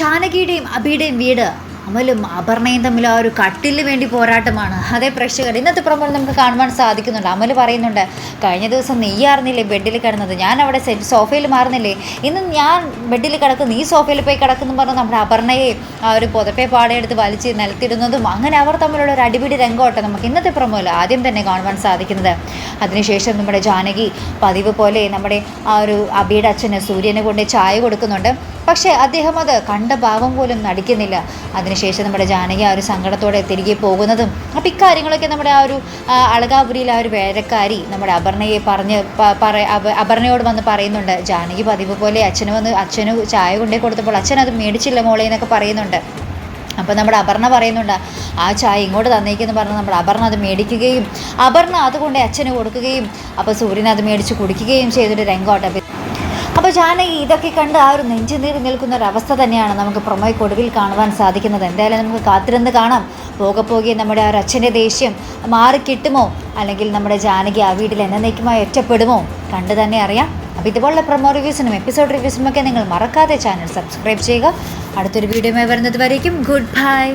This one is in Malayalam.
ജാനകിയുടെയും അബിയുടെയും വീട് അമലും അപർണയും തമ്മിൽ ആ ഒരു കട്ടിലിന് വേണ്ടി പോരാട്ടമാണ്. അതേ പ്രേക്ഷകർ ഇന്നത്തെ പ്രമോൾ നമുക്ക് കാണുവാൻ സാധിക്കുന്നുണ്ട്. അമൽ പറയുന്നുണ്ട് കഴിഞ്ഞ ദിവസം നീ ആറുന്നില്ലേ ബെഡിൽ കിടന്നത്? ഞാൻ അവിടെ സെറ്റ് സോഫയിൽ മാറുന്നില്ലേ? ഇന്ന് ഞാൻ ബെഡിൽ കിടക്കും നീ സോഫയിൽ പോയി കിടക്കുന്നു പറഞ്ഞ് നമ്മുടെ അപർണയെ ആ ഒരു പുതപ്പെ പാടയെടുത്ത് വലിച്ച് നിലത്തിടുന്നതും അങ്ങനെ അവർ തമ്മിലുള്ള ഒരു അടിപിടി രംഗമാട്ടെ നമുക്ക് ഇന്നത്തെ പ്രമോയിൽ ആദ്യം തന്നെ കാണുവാൻ സാധിക്കുന്നത്. അതിനുശേഷം നമ്മുടെ ജാനകി പതിവ് പോലെ നമ്മുടെ ആ ഒരു അബിയുടെ അച്ഛന് സൂര്യനെ കൊണ്ട് ചായ കൊടുക്കുന്നുണ്ട്. പക്ഷേ അദ്ദേഹം അത് കണ്ട ഭാവം പോലും നടിക്കുന്നില്ല. അതിനുശേഷം നമ്മുടെ ജാനകി ആ ഒരു സങ്കടത്തോടെ തിരികെ പോകുന്നതും അപ്പം ഇക്കാര്യങ്ങളൊക്കെ നമ്മുടെ ആ ഒരു അളകാപുരിയിൽ ആ ഒരു വേലക്കാരി നമ്മുടെ അപർണയെ പറഞ്ഞ് അപർണയോട് വന്ന് പറയുന്നുണ്ട്. ജാനകി പതിവ് പോലെ അച്ഛന് വന്ന് അച്ഛന് ചായ കൊണ്ടേ കൊടുത്തപ്പോൾ അച്ഛൻ അത് മേടിച്ചില്ല മോളെ എന്നൊക്കെ പറയുന്നുണ്ട്. അപ്പോൾ നമ്മുടെ അപർണ പറയുന്നുണ്ട് ആ ചായ ഇങ്ങോട്ട് തന്നേക്കെന്ന് പറഞ്ഞ് നമ്മുടെ അപർണ അത് മേടിക്കുകയും അപർണ അതുകൊണ്ട് അച്ഛന് കൊടുക്കുകയും അപ്പോൾ സൂര്യൻ അത് മേടിച്ച് കുടിക്കുകയും ചെയ്തിട്ട് രംഗോട്ടെ അപ്പോൾ ജാനകി ഇതൊക്കെ കണ്ട് ആ ഒരു നെഞ്ചു നിൽക്കുന്ന ഒരു അവസ്ഥ തന്നെയാണ് നമുക്ക് പ്രൊമോയ്ക്ക് ഒടുവിൽ കാണുവാൻ സാധിക്കുന്നത്. എന്തായാലും നമുക്ക് കാത്തിരുന്ന് കാണാം. പോകെ പോകെ നമ്മുടെ ആ ഒരു അച്ഛന്റെ ദേഷ്യം മാറി കിട്ടുമോ? അല്ലെങ്കിൽ നമ്മുടെ ജാനകി ആ വീട്ടിൽ എന്നേക്കുമായി ഒറ്റപ്പെടുമോ? കണ്ടു തന്നെ അറിയാം. അപ്പോൾ ഇതുപോലുള്ള പ്രൊമോ റിവ്യൂസിനും എപ്പിസോഡ് റിവ്യൂസിനും ഒക്കെ നിങ്ങൾ മറക്കാതെ ചാനൽ സബ്സ്ക്രൈബ് ചെയ്യുക. അടുത്തൊരു വീഡിയോയുമായി വരുന്നത് വരേക്കും. Good bye.